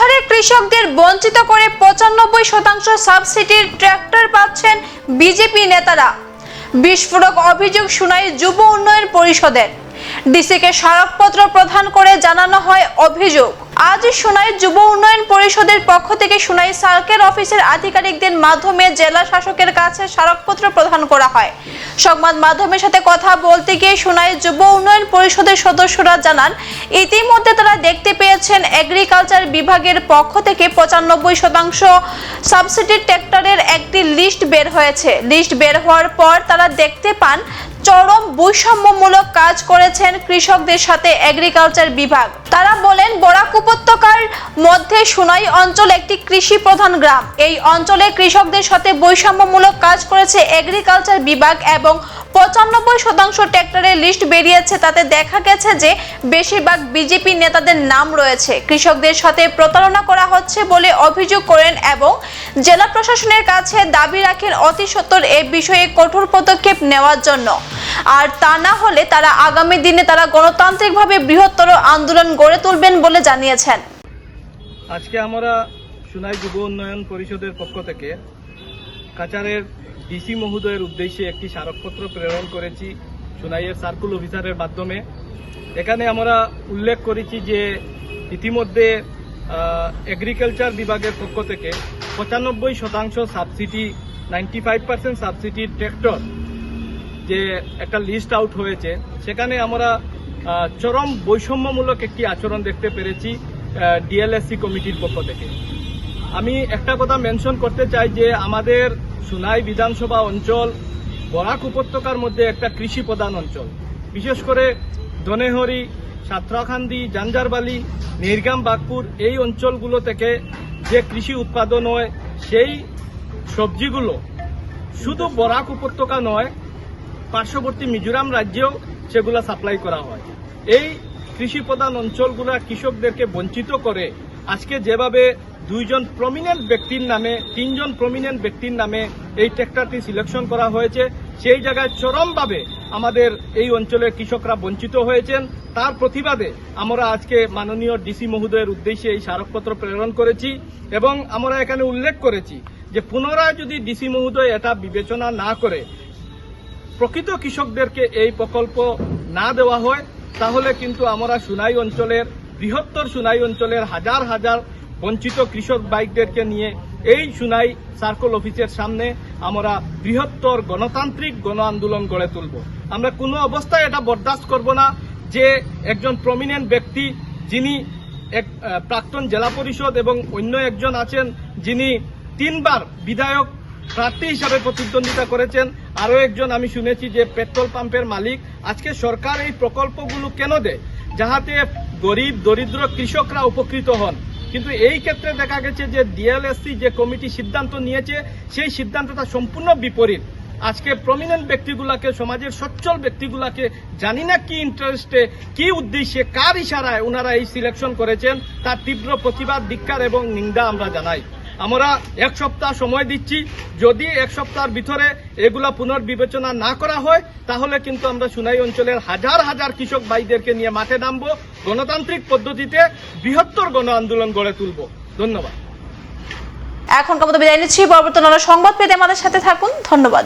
কাছাড়ে কৃষকদের বঞ্চিত করে পঁচানব্বই শতাংশ সাবসিডির ট্র্যাক্টর পাচ্ছেন বিজেপি নেতারা। বিস্ফোরক অভিযোগ শুনাই যুব উন্নয়ন পরিষদের। ডিসিকে স্মারকপত্র প্রদান করে জানানো হয় অভিযোগ। আজ শুনাই যুব উন্নয়ন পরিষদের পক্ষ থেকে শুনাই সার্কেল অফিসের আধিকারিকদের মাধ্যমে জেলা শাসকের কাছে স্মারকপত্র প্রদান করা হয়। সংবাদ মাধ্যমের সাথে কথা বলতে গিয়ে শুনাই যুব উন্নয়ন পরিষদের সদস্যরা জানান, ইতিমধ্যে তারা দেখতে পেয়েছেন এগ্রিকালচার বিভাগের পক্ষ থেকে পঁচানব্বই শতাংশ সাবসিডি ট্র্যাক্টরের একটি লিস্ট বের হয়েছে। লিস্ট বের হওয়ার পর তারা দেখতে পান, চরম বৈষম্যমূলক কাজ করেছেন কৃষকদের সাথে এগ্রিকালচার বিভাগ। তারা বলেন, বরাক উপত্যকার মধ্যে সুনাই অঞ্চল একটি কৃষি প্রধান গ্রাম। এই অঞ্চলে কৃষকদের সাথে বৈষম্যমূলক কাজ করেছে এগ্রিকালচার বিভাগ এবং পঁচানব্বই শতাংশ ট্র্যাক্টরের লিস্ট বেরিয়েছে। তাতে দেখা গেছে যে বেশিরভাগ বিজেপি নেতাদের নাম রয়েছে। কৃষকদের সাথে প্রতারণা করা হচ্ছে বলে অভিযোগ করেন এবং জেলা প্রশাসনের কাছে দাবি রাখেন অতি সত্বর এ বিষয়ে কঠোর পদক্ষেপ নেওয়ার জন্য। আর তা না হলে তারা আগামী দিনে তারা গণতান্ত্রিকভাবে বৃহত্তর আন্দোলন গড়ে তুলবেন বলে জানিয়েছেন। আজকে আমরা সুনাই যুব উন্নয়ন পরিষদের পক্ষ থেকে কাচারের ডিসি মহোদয়ের উদ্দেশ্যে একটি স্মারকপত্র প্রেরণ করেছি সুনাইয়ের সার্কুল অফিসারের মাধ্যমে। এখানে আমরা উল্লেখ করেছি যে ইতিমধ্যে এগ্রিকালচার বিভাগের পক্ষ থেকে পঁচানব্বই শতাংশ subsidy ninety five percent subsidy tractor যে একটা লিস্ট আউট হয়েছে, সেখানে আমরা চরম বৈষম্যমূলক একটি আচরণ দেখতে পেরেছি ডিএলএসসি কমিটির পক্ষ থেকে। আমি একটা কথা মেনশন করতে চাই যে, আমাদের সুনাই বিধানসভা অঞ্চল, বরাক উপত্যকার মধ্যে একটা কৃষি প্রধান অঞ্চল। বিশেষ করে ধনেহরি, সাতরাখান্দি, জাঞ্জারবালি, নির্গাম, বাগপুর এই অঞ্চলগুলো থেকে যে কৃষি উৎপাদন হয়, সেই সবজিগুলো শুধু বরাক উপত্যকা নয় পার্শ্ববর্তী মিজোরাম রাজ্যেও সেগুলো সাপ্লাই করা হয়। এই কৃষি প্রধান অঞ্চলগুলো কৃষকদেরকে বঞ্চিত করে আজকে যেভাবে দুইজন প্রমিনেন্ট ব্যক্তির নামে, তিনজন প্রমিনেন্ট ব্যক্তির নামে এই ট্র্যাক্টরটি সিলেকশন করা হয়েছে, সেই জায়গায় চরমভাবে আমাদের এই অঞ্চলের কৃষকরা বঞ্চিত হয়েছেন। তার প্রতিবাদে আমরা আজকে মাননীয় ডিসি মহোদয়ের উদ্দেশ্যে এই স্মারকপত্র প্রেরণ করেছি এবং আমরা এখানে উল্লেখ করেছি যে পুনরায় যদি ডিসি মহোদয় এটা বিবেচনা না করে প্রকৃত কৃষকদেরকে এই প্রকল্প না দেওয়া হয়, তাহলে কিন্তু আমরা সুনাই অঞ্চলের, বৃহত্তর সুনাই অঞ্চলের হাজার হাজার বঞ্চিত কৃষক বাইকদেরকে নিয়ে এই সুনাই সার্কল অফিসের সামনে আমরা বৃহত্তর গণতান্ত্রিক গণ আন্দোলন গড়ে তুলব। আমরা কোনো অবস্থায় এটা বরদাস্ত করব না যে একজন প্রমিনেন্ট ব্যক্তি যিনি এক প্রাক্তন জেলা পরিষদ এবং অন্য একজন আছেন যিনি তিনবার বিধায়ক প্রার্থী হিসাবে প্রতিদ্বন্দ্বিতা করেছেন। আরও একজন আমি শুনেছি যে পেট্রোল পাম্পের মালিক, আজকে সরকার এই প্রকল্পগুলো কেন দেয়? যাহাতে গরিব, দরিদ্র কৃষকরা উপকৃত হন। কিন্তু এই ক্ষেত্রে দেখা গেছে যে ডিএলএসসি যে কমিটি সিদ্ধান্ত নিয়েছে, সেই সিদ্ধান্তটা সম্পূর্ণ বিপরীত। আজকে প্রমিনেন্ট ব্যক্তিগুলাকে, সমাজের সচ্ছল ব্যক্তিগুলাকে জানি না কি ইন্টারেস্টে কি উদ্দেশ্যে, কার ইশারায় ওনারা এই সিলেকশন করেছেন, তার তীব্র প্রতিবাদ, ধিক্কার এবং নিন্দা আমরা জানাই। আমরা এক সপ্তাহ সময় দিচ্ছি। যদি এক সপ্তাহের ভিতরে এগুলা পুনর্বিবেচনা না করা হয়, তাহলে কিন্তু আমরা সুনাই অঞ্চলের হাজার হাজার কৃষক ভাইদেরকে নিয়ে মাঠে নামবো, গণতান্ত্রিক পদ্ধতিতে বৃহত্তর গণ আন্দোলন গড়ে তুলব। ধন্যবাদ। এখনকার মতো বিদায় নিচ্ছি, পরবর্তী সংবাদ পেতে আমাদের সাথে থাকুন। ধন্যবাদ।